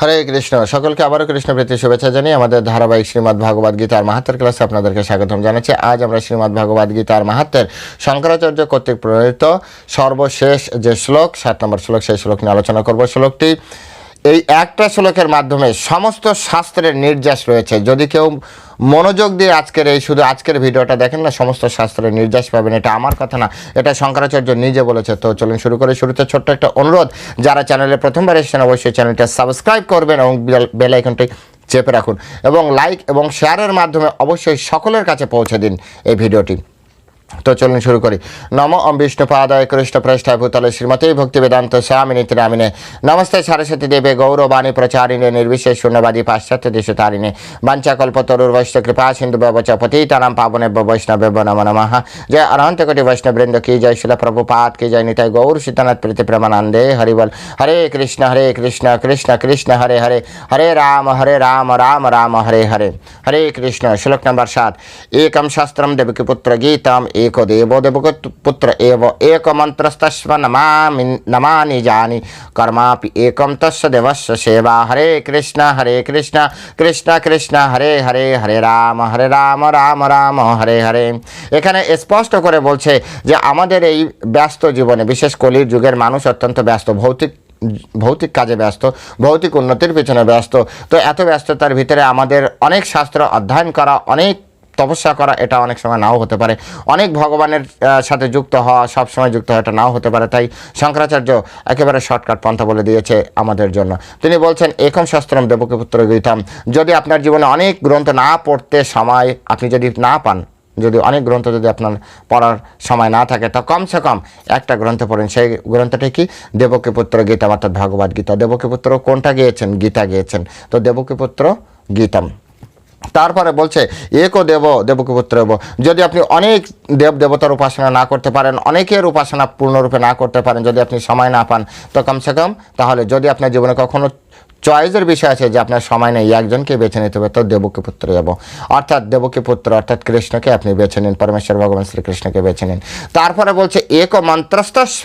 হরে কৃষ্ণ। সকলকে আবারও কৃষ্ণ প্রীতি শুভেচ্ছা জানিয়ে আমাদের ধারাবাহিক শ্রীমদ্ ভাগবত গীতার মাহাত্মের ক্লাসে আপনাদেরকে স্বাগতম জানাচ্ছি। আজ আমরা শ্রীমদ্ ভাগবত গীতার মাহাত্মের শঙ্করাচার্য কর্তৃক প্রণীত সর্বশেষ যে শ্লোক সাত নম্বর শ্লোক, সেই শ্লোক নিয়ে আলোচনা করব। শ্লোকটি এই একটা শ্লোকের মাধ্যমে সমস্ত শাস্ত্রের নির্যাস রয়েছে। যদি কেউ মনোযোগ দিয়ে আজকের এই শুধু আজকের ভিডিওটা দেখেন না, সমস্ত শাস্ত্রের নির্যাস পাবেন। এটা আমার কথা না, এটা শঙ্করাচার্য নিজে বলেছে। তো চলুন শুরু করে। শুরুতে ছোট্ট একটা অনুরোধ, যারা চ্যানেলে প্রথমবার এসেছেন অবশ্যই চ্যানেলটা সাবস্ক্রাইব করবেন এবং বেল আইকনটি চেপে রাখুন। এবং লাইক এবং শেয়ারের মাধ্যমে অবশ্যই সকলের কাছে পৌঁছে দিন এই ভিডিওটি। তো চলুন শুরু করি। নম ওম বিষ্ণু বিষ্ণুপাদায় কৃষ্ণ পৃষ্ঠায় ভূতলে শ্রীমতী ভক্তি বেদান্ত স্বামিনী তিরামিনে। নমস্তে সরস্বতী দেবে গৌরবাণী প্রচারিণে নির্বিশেষ শূন্যবাদী পাশ্চাত্য দেশ তারিণে বাঞ্চাকল্প তরুর বৈষ্ণ কৃপা, সিন্ধু ব্যবচ পতিতানাম পাবনে বৈষ্ণব নম নমঃ। জয় অনন্ত কোটি বৈষ্ণবৃন্দ, কি জয় শিল প্রভুপাত কি জয় নিতাই গৌর সীতানাথ প্রীতি প্রেমানন্দে, হরিবল। হরে কৃষ্ণ হরে কৃষ্ণ কৃষ্ণ কৃষ্ণ, হরে হরে। হরে রাম হরে রাম রাম রাম, হরে হরে। হরে কৃষ্ণ, শ্লোক নম্বর সাত। একম শাস্ত্রম দেবকী পুত্র গীতম एको देवो देवको पुत्र एव एकमन्त्रस्तस्व नमामि नमानि जानि कर्मापि एकं तस्य देवस्य सेवा हरे कृष्ण हरे कृष्ण কৃষ্ণ কৃষ্ণ হরে হরে হরে রাম হরে রাম রাম রাম হরে হরে এখানে স্পষ্ট করে বলছে যে আমাদের এই ব্যস্ত জীবনে বিশেষ কলির যুগের মানুষ অত্যন্ত ব্যস্ত ভৌতিক ভৌতিক কাজে ব্যস্ত ভৌতিক উন্নতির পিছনে ব্যস্ত তো এত ব্যস্ততার ভিতরে আমাদের অনেক শাস্ত্র অধ্যয়ন করা অনেক তপস্যা করা, এটা অনেক সময় নাও হতে পারে। অনেক ভগবানের সাথে যুক্ত হওয়া, সব সময় যুক্ত হওয়া এটা নাও হতে পারে। তাই শঙ্করাচার্য একেবারে শর্টকাট পন্থা বলে দিয়েছে আমাদের জন্য। তিনি বলছেন একম শাস্ত্রম দেবকী পুত্র গীতাম, যদি আপনার জীবনে অনেক গ্রন্থ না পড়তে সময়, আপনি যদি না পান, যদি অনেক গ্রন্থ যদি আপনার পড়ার সময় না থাকে, তো কমসে কম একটা গ্রন্থ পড়েন। সেই গ্রন্থটি কি? দেবকী পুত্র গীতা অর্থাৎ ভগবদ গীতা। দেবকী পুত্র কোনটা গিয়েছেন? গীতা গিয়েছেন। তো দেবকী পুত্র গীতাম। তারপরে বলছে একও দেব, দেবকে পুত্র দেব যদি আপনি অনেক দেব দেবতার উপাসনা না করতে পারেন, অনেকের উপাসনা পূর্ণরূপে না করতে পারেন, যদি আপনি সময় না পান, তো কমসে কম তাহলে যদি আপনার জীবনে কখনো চয়েসের বিষয় আছে যে আপনার সময় নেই, একজনকে বেছে নিতে হবে, তো দেবকী পুত্র যাব। অর্থাৎ দেবকী পুত্র অর্থাৎ কৃষ্ণকে আপনি বেছে নিন, পরমেশ্বর ভগবান শ্রীকৃষ্ণকে বেছে নিন। তারপরে বলছে, এক মন্ত্রস্তস্ব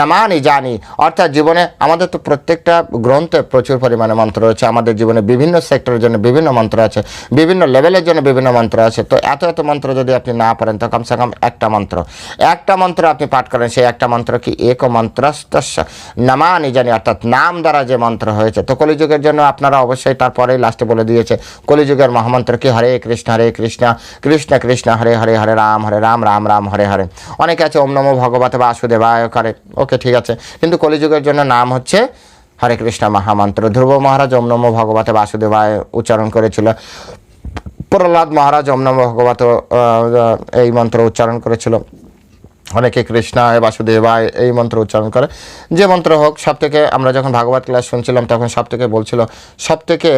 নামানি জানি। অর্থাৎ জীবনে আমাদের তো প্রত্যেকটা গ্রন্থে প্রচুর পরিমাণে মন্ত্র রয়েছে। আমাদের জীবনে বিভিন্ন সেক্টরের জন্য বিভিন্ন মন্ত্র আছে, বিভিন্ন লেভেলের জন্য বিভিন্ন মন্ত্র আছে। তো এত এত মন্ত্র যদি আপনি না পারেন, তো কমসে কম একটা মন্ত্র। একটা মন্ত্র আপনি পাঠ করেন, সেই একটা মন্ত্র কি? এক মন্ত্রস্তস্য নামানি জানি। অর্থাৎ নাম দ্বারা যে মন্ত্র হয়েছে, তো কলিযুগের জন্য আপনারা অবশ্যই তারপরেই লাস্টে বলে দিয়েছে, কলিযুগের মহামন্ত্র কি হরে কৃষ্ণ হরে কৃষ্ণ কৃষ্ণ কৃষ্ণ, হরে হরে হরে রাম হরে রাম রাম রাম, হরে হরে। অনেকে আছে, ওম নমো ভগবতে বাসুদেবায় করে। ওকে ঠিক আছে। কিন্তু কলিযুগের জন্য নাম হচ্ছে হরে কৃষ্ণ মহামন্ত্র। ধ্রুব মহারাজ ওম নমো ভগবতে বাসুদেবায় উচ্চারণ করেছিল। প্রহ্লাদ মহারাজ ওম নমো ভগবত এই মন্ত্র উচ্চারণ করেছিল। অনেকে কৃষ্ণায় বাসুদেবায় এই মন্ত্র উচ্চারণ করে। যে মন্ত্র হোক সব থেকে আমরা যখন ভাগবত ক্লাস শুনছিলাম, তখন সব থেকে বলছিল সব থেকে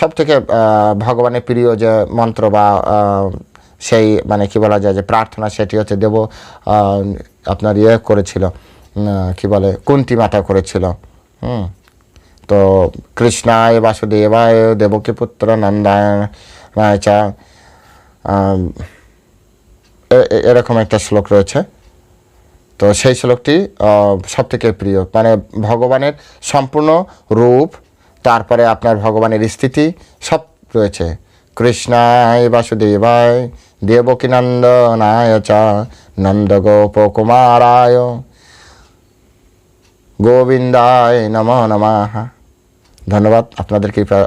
সব থেকে ভগবানের প্রিয় যে মন্ত্র বা সেই মানে কি বলা যায় যে প্রার্থনা, সেটি হচ্ছে দেব আপনার ইয়ে করেছিল কি বলে, কুন্তি মাতা করেছিল। হুম। তো কৃষ্ণায় বাসুদেবায় দেবকী পুত্র নন্দায় চা এরকম একটা শ্লোক রয়েছে। তো সেই শ্লোকটি সব থেকে প্রিয়। মানে ভগবানের সম্পূর্ণ রূপ, তারপরে আপনার ভগবানের স্থিতি, সব রয়েছে। কৃষ্ণায় বাসুদেবায় দেবকী নন্দনায় চ নন্দ গোপ কুমারায় গোবিন্দায় নম নমঃ। ধন্যবাদ, আপনাদের কৃপা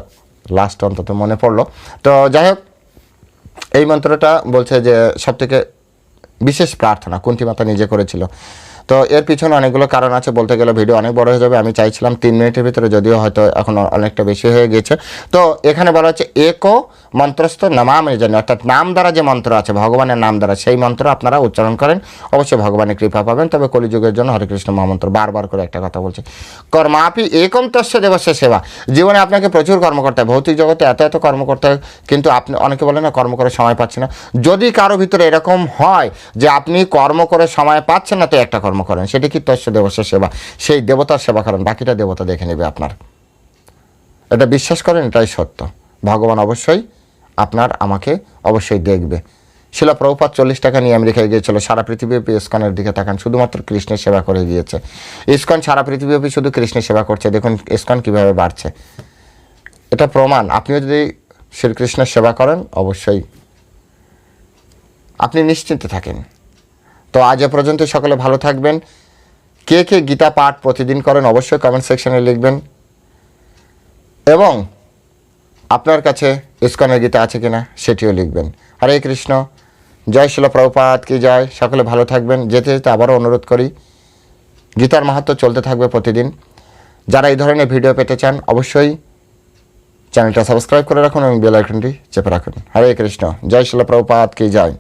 লাস্ট অন্তত মনে পড়ল। তো যাই হোক এই মন্ত্রটা বলছে যে সবথেকে বিশেষ প্রার্থনা, কুন্তি মাতা নিজে করেছিল। তো এর পিছনে অনেকগুলো কারণ আছে, বলতে গেলে ভিডিও অনেক বড় হয়ে যাবে, আমি চাইছিলাম তিন মিনিটের ভিতরে, যদিও হয়তো এখন অনেকটা বেশি হয়ে গেছে। তো এখানে বলা হচ্ছে একো মন্ত্রস্থ নামামে জন্য। অর্থাৎ নাম দ্বারা যে মন্ত্র আছে, ভগবানের নাম দ্বারা সেই মন্ত্র আপনারা উচ্চারণ করেন। অবশ্যই ভগবানের কৃপা পাবেন। তবে কলিযুগের জন্য হরে কৃষ্ণ মহামন্ত্র বারবার করে একটা কথা বলছে। কর্মাপি একম তস্য দেবস্য সেবা। জীবনে আপনাকে প্রচুর কর্ম করতে হয়। ভৌতিক জগতে এত এত কর্ম করতে হয়, কিন্তু আপনি, অনেকে বলেন না, কর্ম করে সময় পাচ্ছি না। যদি কারও ভিতরে এরকম হয় যে আপনি কর্ম করে সময় পাচ্ছেন না, তো একটা কর্ম করেন। সেটা কি তস্য দেবস্য সেবা? সেই দেবতার সেবা করেন। বাকিটা দেবতা দেখে নেবে আপনার। এটা বিশ্বাস করেন, এটাই সত্য। ভগবান অবশ্যই আপনার আমাকে অবশ্যই দেখবে। শিলা প্রভুপাত চল্লিশ টাকা নিয়ে আমেরিকায় গিয়েছিল। সারা পৃথিবীব্যাপী ইস্কনের দিকে তাকান, শুধুমাত্র কৃষ্ণের সেবা করে গিয়েছে। ইস্কন সারা পৃথিবীব্যাপী শুধু কৃষ্ণের সেবা করছে। দেখুন, ইস্কন কীভাবে বাড়ছে। এটা প্রমাণ। আপনিও যদি শ্রীকৃষ্ণের সেবা করেন, অবশ্যই আপনি নিশ্চিন্তে থাকেন। তো আজ এ পর্যন্ত সকলে ভালো থাকবেন। কে কে গীতা পাঠ প্রতিদিন করেন, অবশ্যই কমেন্ট সেকশনে লিখবেন। এবং আপনার কাছে ইস্কনের গীতা আছে কিনা সেটিও লিখবেন। হরে কৃষ্ণ, জয় শিল প্রভুপাত কি জয়? সকলে ভালো থাকবেন। যেতে যেতে আবারও অনুরোধ করি, গীতার মাহাত্ম চলতে থাকবে প্রতিদিন। যারা এই ধরনের ভিডিও পেতে চান, অবশ্যই চ্যানেলটা সাবস্ক্রাইব করে রাখুন এবং বেল আইকনটি চেপে রাখুন। হরে কৃষ্ণ, জয় শিল প্রভুপাত কি জয়?